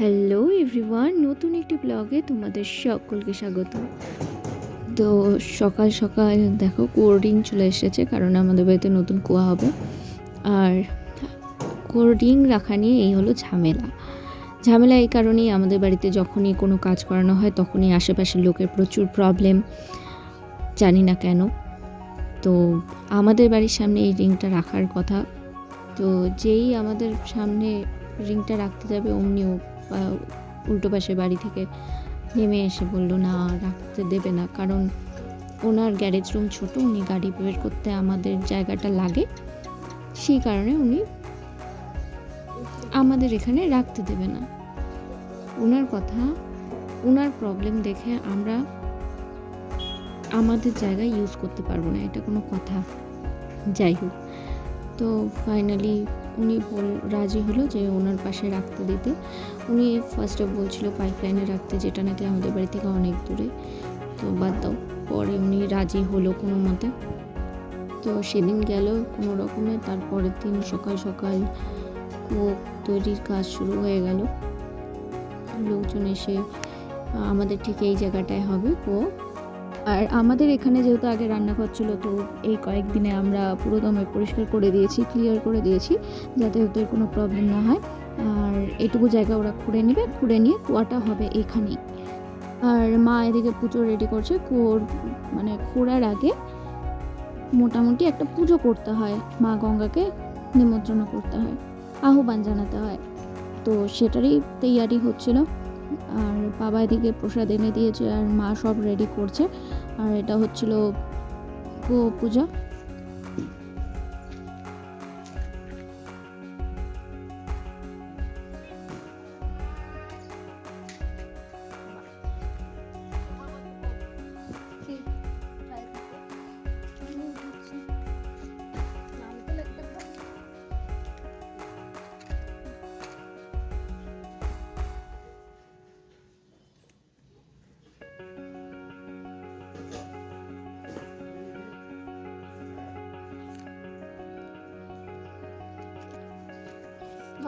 Hello everyone নতুন একটি ব্লগে তোমাদের সকলকে স্বাগত। তো সকাল সকাল, দেখো কোল্ডিং চলে এসেছে, কারণ আমাদের বাড়িতে নতুন কুয়া হবে। আর কোল্ডিং রাখা নিয়ে এই হলো ঝামেলা। ঝামেলা এই কারণেই আমাদের বাড়িতে যখনই কোনো কাজ করানো হয়, তখনই আশেপাশের লোকের প্রচুর প্রবলেম জানি না কেন। তো আমাদের বাড়ির সামনে এই রিংটা রাখার কথা। তো যেই আমাদের সামনে রিংটা রাখতে যাবে, অমনিও বা উল্টো পাশে বাড়ি থেকে নেমে এসে বলল, না, রাখতে দেবে না। কারণ ওনার গ্যারেজ রুম ছোট, উনি গাড়ি বের করতে আমাদের জায়গাটা লাগে। সেই কারণে উনি আমাদের এখানে রাখতে দেবে না। ওনার কথা, ওনার প্রবলেম দেখে আমরা আমাদের জায়গায় ইউজ করতে পারব না, এটা কোনো কথা। যাই হোক, তো ফাইনালি উনি বল, রাজি হলো যে ওনার পাশে রাখতে দিতে। উনি ফার্স্টে বলছিল পাইপ লাইনে রাখতে, যেটা নাকি আমাদের বাড়ি থেকে অনেক দূরে। তো বাদ দাও, পরে উনি রাজি হলো কোনো মতে। তো সেদিন গেল কোনো রকমে, তারপরের দিন সকাল সকাল কুয়ো তৈরির কাজ শুরু হয়ে গেল। লোকজন এসে, আমাদের ঠিক এই জায়গাটায় হবে কুয়ো। আর আমাদের এখানে যেহেতু আগে রান্নাঘর ছিল, তো এই কয়েকদিনে আমরা পুরো দমে পরিষ্কার করে দিয়েছি ক্লিয়ার করে দিয়েছি, যাতে ওদের কোনো প্রবলেম না হয়। আর এটুকু জায়গা ওরা খুঁড়ে নেবে, খুঁড়ে নিয়ে কুয়াটা হবে এখানেই। আর মা এদিকে পুজো রেডি করছে, কুয়োর মানে খোঁড়ার আগে মোটামুটি একটা পুজো করতে হয়, মা গঙ্গাকে নিমন্ত্রণ করতে হয়, আহ্বান জানাতে হয়। তো সেটারই তৈয়ারি হচ্ছিল। আর বাবা এদিকে প্রসাদ এনে দিয়েছে আর মা সব রেডি করছে। আর এটা হচ্ছিল পূজা।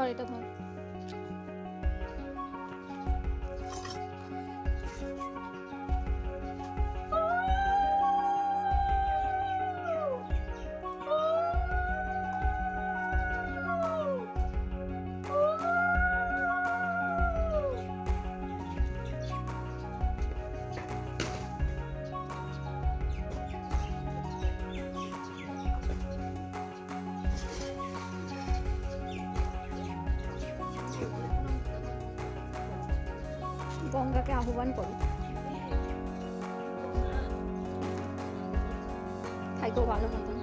ধর এটা ধর। গঙ্গাকে আহ্বান করো। থাইকো, ভালো মতন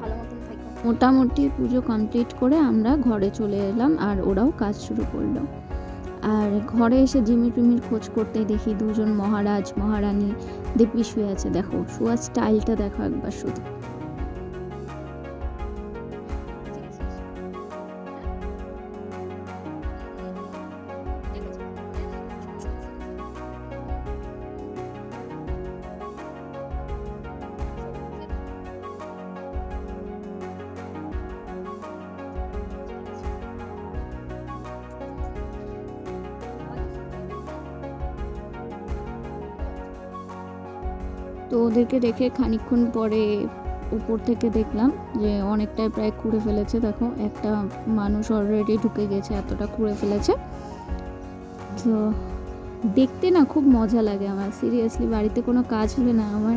ভালো মতন থাইকো। মোটামুটি পুজো কমপ্লিট করে আমরা ঘরে চলে এলাম আর ওরাও কাজ শুরু করল। আর ঘরে এসে জিমির টিমির খোঁজ করতে দেখি দুজন মহারাজ, মহারানী দিব্যি শুয়ে আছে। দেখো, শোয়ার স্টাইলটা দেখো একবার শুধু। তো ওদেরকে রেখে খানিকক্ষণ পরে উপর থেকে দেখলাম যে অনেকটাই প্রায় খুঁড়ে ফেলেছে। দেখো, একটা মানুষ অলরেডি ঢুকে গেছে, এতটা খুঁড়ে ফেলেছে। তো দেখতে না খুব মজা লাগে আমার। সিরিয়াসলি বাড়িতে কোনো কাজ হলে না আমার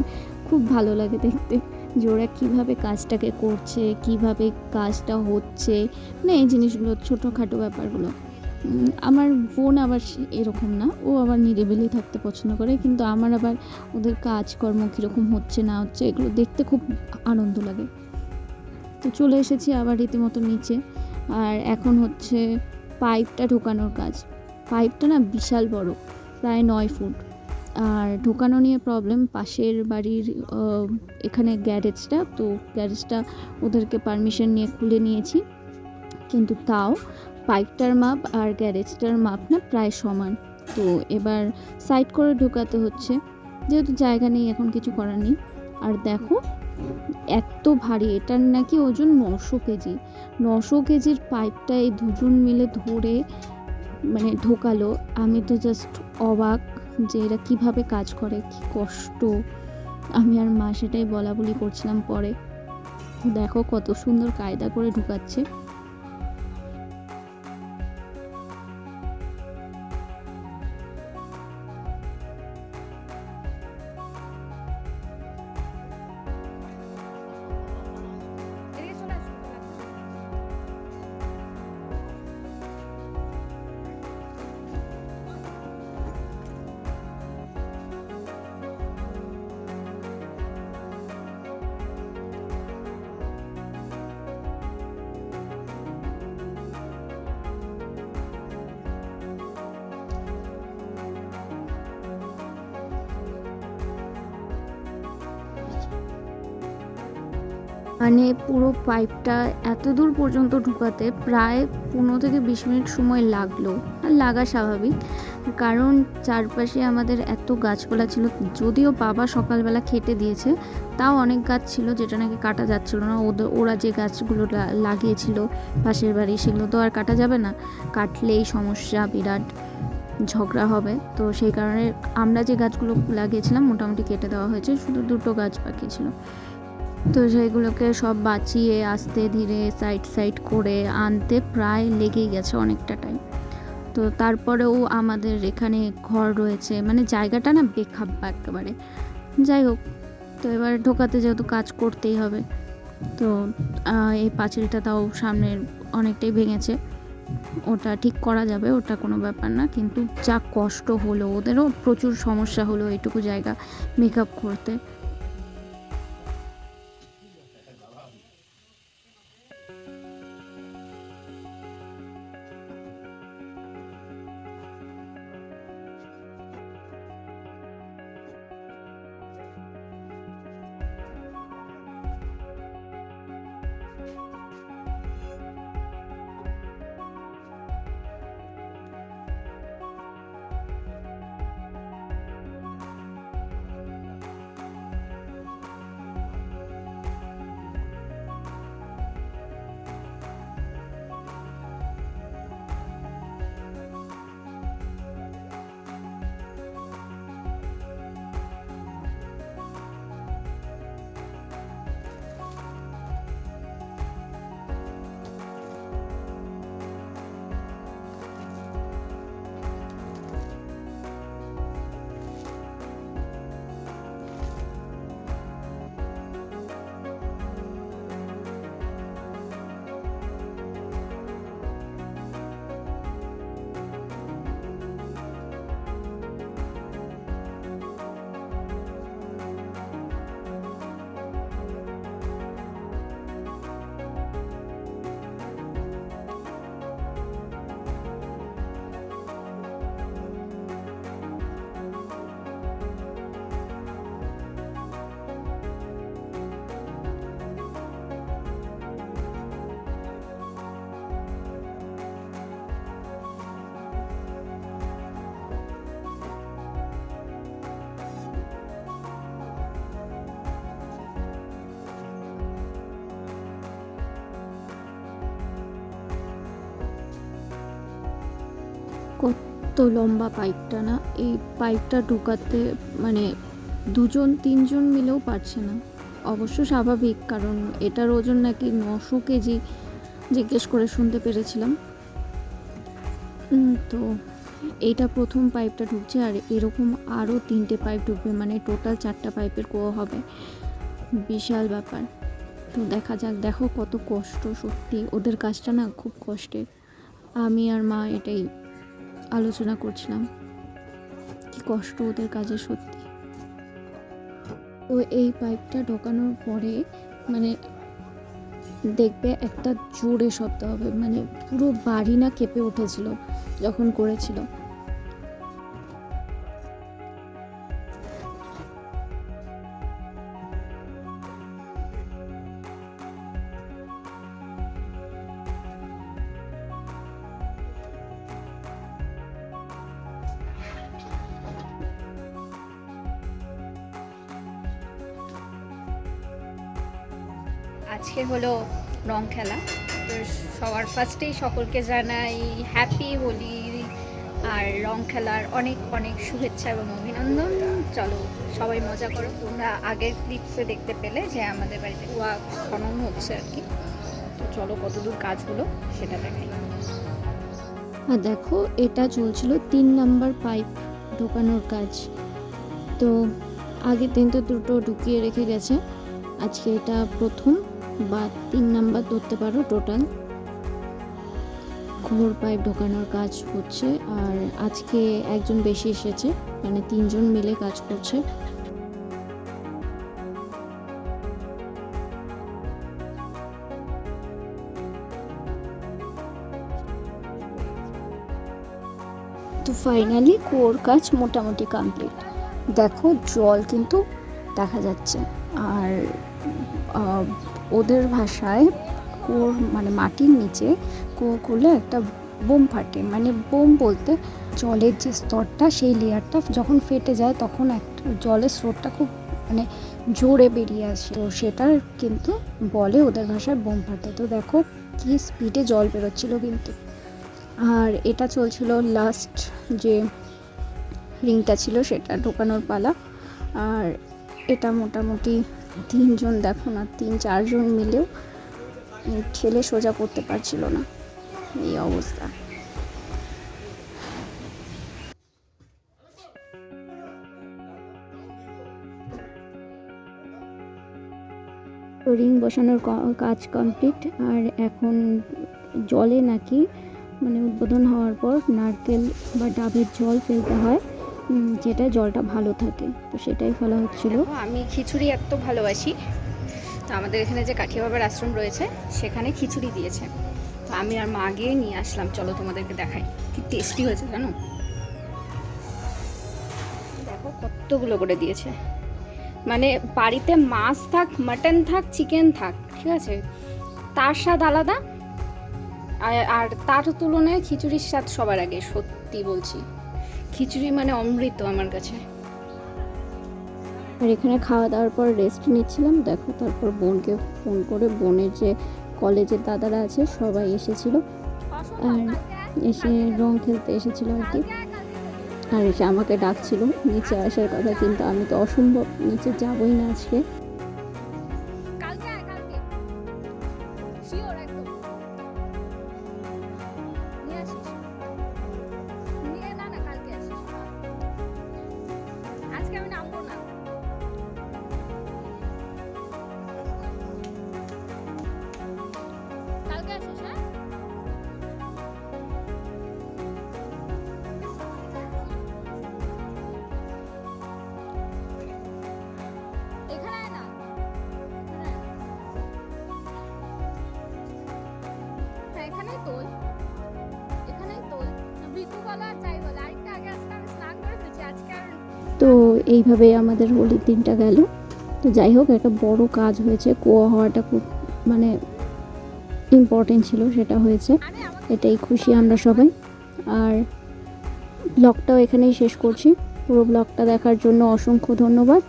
খুব ভালো লাগে দেখতে। যে ওরা কীভাবে কাজটাকে করছে, কীভাবে কাজটা হচ্ছে না এই জিনিসগুলো, ছোটোখাটো ব্যাপারগুলো। আমার বোন আবার এরকম না। ও আবার নিরিবিলি থাকতে পছন্দ করে, কিন্তু আমার আবার ওদের কাজকর্ম কীরকম হচ্ছে না হচ্ছে, এগুলো দেখতে খুব আনন্দ লাগে। তো চলে এসেছি আবার রীতিমতো নিচে, আর এখন হচ্ছে পাইপটা ঢোকানোর কাজ। পাইপটা না বিশাল বড়, প্রায় নয় ফুট। আর ঢোকানো নিয়ে প্রবলেম পাশের বাড়ির এখানে গ্যারেজটা, তো গ্যারেজটা ওদেরকে পারমিশন নিয়ে খুলে নিয়েছি। কিন্তু তাও পাইপটার মাপ আর গ্যারেজটার মাপ না প্রায় সমান। তো এবার সাইড করে ঢোকাতে হচ্ছে। যেহেতু জায়গা নেই, এখন কিছু করার নেই। আর দেখো, এত ভারী, এটার নাকি ওজন নশো কেজি। নশো কেজির পাইপটা এই দুজন মিলে ধরে মানে ঢোকালো। আমি তো জাস্ট অবাক যে এরা কীভাবে কাজ করে, কি কষ্ট। আমি আর মা সেটাই বলা বলি করছিলাম পরে। দেখো কত সুন্দর কায়দা করে ঢুকাচ্ছে। মানে পুরো পাইপটা এত দূর পর্যন্ত ঢুকাতে প্রায় পনেরো থেকে বিশ মিনিট সময় লাগল। আর লাগা স্বাভাবিক, কারণ চারপাশে আমাদের এত গাছপালা ছিল, যদিও বাবা সকালবেলা খেটে দিয়েছে, তাও অনেক গাছ ছিল যেটা নাকি কাটা যাচ্ছিল না। ওদের ওরা যে গাছগুলো লাগিয়েছিল পাশের বাড়ি, সেগুলো তো আর কাটা যাবে না। কাটলেই সমস্যা, বিরাট ঝগড়া হবে। তো সেই কারণে আমরা যে গাছগুলো লাগিয়েছিলাম, মোটামুটি কেটে দেওয়া হয়েছে, শুধু দুটো গাছ বাকি ছিল। তো সেইগুলোকে সব বাঁচিয়ে, আস্তে ধীরে সাইড সাইড করে আনতে প্রায় লেগেই গেছে অনেকটা টাইম তো তারপরেও আমাদের এখানে ঘর রয়েছে মানে জায়গাটা না বেখাপ্পা একেবারে। যাই হোক, তো এবার ঢোকাতে যেহেতু কাজ করতেই হবে, তো এই পাঁচিলটা তাও সামনের অনেকটাই ভেঙেছে। ওটা ঠিক করা যাবে, ওটা কোনো ব্যাপার না, কিন্তু যা কষ্ট হলো, ওদেরও প্রচুর সমস্যা হলো এইটুকু জায়গা মেকআপ করতে। কত লম্বা পাইপটা না? এই পাইপটা ঢোকাতে মানে দুজন, তিনজন মিলেও পারছে না। অবশ্য স্বাভাবিক, কারণ এটার ওজন নাকি নশো কেজি জিজ্ঞেস করে শুনতে পেরেছিলাম। তো এইটা প্রথম পাইপটা ঢুকছে আর এরকম আরও তিনটে পাইপ ঢুকবে মানে টোটাল চারটা পাইপের কুয়ো হবে। বিশাল ব্যাপার। তো দেখা যাক, দেখো কত কষ্ট সত্যি। ওদের কাজটা না খুব কষ্টের। আমি আর মা এটাই আলোচনা করছিলাম। কি কষ্ট ওদের কাজে সত্যি। তো এই পাইপটা ঢোকানোর পরে মানে দেখবে একটা জোরে শব্দ হবে মানে পুরো বাড়ি না কেঁপে উঠেছিল যখন করেছিল। আজকে হলো রং খেলা। তো সবার ফার্স্টেই সকলকে জানাই হ্যাপি হোলি আর রং খেলার অনেক অনেক শুভেচ্ছা এবং অভিনন্দন। চলো সবাই মজা করো। তোমরা আগের ক্লিপসে দেখতে পেলে যে আমাদের বাড়িতে কুয়া খনন হচ্ছে আর কি। তো চলো কতদূর কাজ হলো সেটা দেখাই। আর দেখো, এটা চলছিল তিন নাম্বার পাইপ ঢোকানোর কাজ। তো আগের দিন তো দুটো ঢুকিয়ে রেখে গেছে। আজকে এটা প্রথম। বা তিন নাম্বার ধরতে পারো টোটাল। ঘোর পাইপ ঢোকানোর কাজ হচ্ছে, আর আজকে একজন বেশি এসেছে মানে তিনজন মিলে কাজ করছে। তো ফাইনালি কোর কাজ মোটামুটি কমপ্লিট দেখো জল কিন্তু দেখা যাচ্ছে, আর ওদের ভাষায় কুয়োর মানে মাটির নিচে কুয়ো খুলে একটা বোম ফাটে। মানে বোম বলতে জলের যে স্তরটা, সেই লেয়ারটা যখন ফেটে যায় তখন একটা জলের স্রোতটা খুব মানে জোরে বেরিয়ে আসে। তো সেটার কিন্তু বলে ওদের ভাষায় বোম ফাটে। তো দেখো কি স্পিডে জল বেরোচ্ছিল কিন্তু। আর এটা চলছিল লাস্ট যে রিংটা ছিল সেটা ঢোকানোর পালা। আর এটা মোটামুটি তিনজন, দেখো না, তিন, চারজন মিলেও ঠেলে সোজা করতে পারছিল না এই অবস্থা। রিং বসানোর কাজ কমপ্লিট, আর এখন জলে নাকি মানে উদ্বোধন হওয়ার পর নারকেল বা ডাবের জল ফেলতে হয়। যেটা জলটা ভালো থাকে। তো সেটাই ফেলা হচ্ছিল। আমি খিচুড়ি এত ভালোবাসি। তো আমাদের এখানে যে কাঠিয়া বাবার আশ্রম রয়েছে, সেখানে খিচুড়ি দিয়েছে। তো আমি আর মা গিয়ে নিয়ে আসলাম। চলো তোমাদেরকে দেখাই। কি টেস্টি হয়েছে জানো? দেখো, কতগুলো করে দিয়েছে। মানে বাড়িতে মাছ থাক মাটন থাক চিকেন থাক, ঠিক আছে? তার স্বাদ আলাদা। আর তার তুলনায় খিচুড়ির স্বাদ সবার আগে, সত্যি বলছি। খিচুড়ি মানে অমৃত আমার কাছে। আর এখানে খাওয়া দাওয়ার পর রেস্ট নিচ্ছিলাম। দেখো তারপর বোনকে ফোন করে বোনের যে কলেজের দাদারা আছে সবাই এসেছিল। আর এসে রং খেলতে এসেছিল আর কি। আর এসে আমাকে ডাকছিল নিচে আসার কথা কিন্তু আমি তো অসম্ভব নিচে যাবই না আজকে। কালকে কালকে। শিওর একদম। এইভাবে আমাদের হোলির দিনটা গেল। তো যাই হোক, একটা বড় কাজ হয়েছে। কুয়া হওয়াটা খুব মানে ইম্পর্টেন্ট ছিল, সেটা হয়েছে। এটাই খুশি আমরা সবাই। আর ব্লগটাও এখানেই শেষ করছি। পুরো ব্লগটা দেখার জন্য অসংখ্য ধন্যবাদ।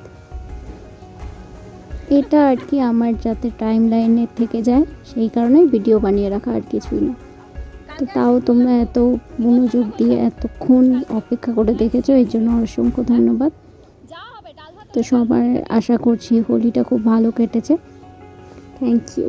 এটা আর কি আমার যাতে টাইম লাইনের থেকে যায়, সেই কারণে ভিডিও বানিয়ে রাখা আর কিছুই না। তো তাও তোমরা এত মনোযোগ দিয়ে এতক্ষণ অপেক্ষা করে দেখেছ, এর জন্য অসংখ্য ধন্যবাদ। তো সবার আশা করছি হোলিটা খুব ভালো কেটেছে। Thank you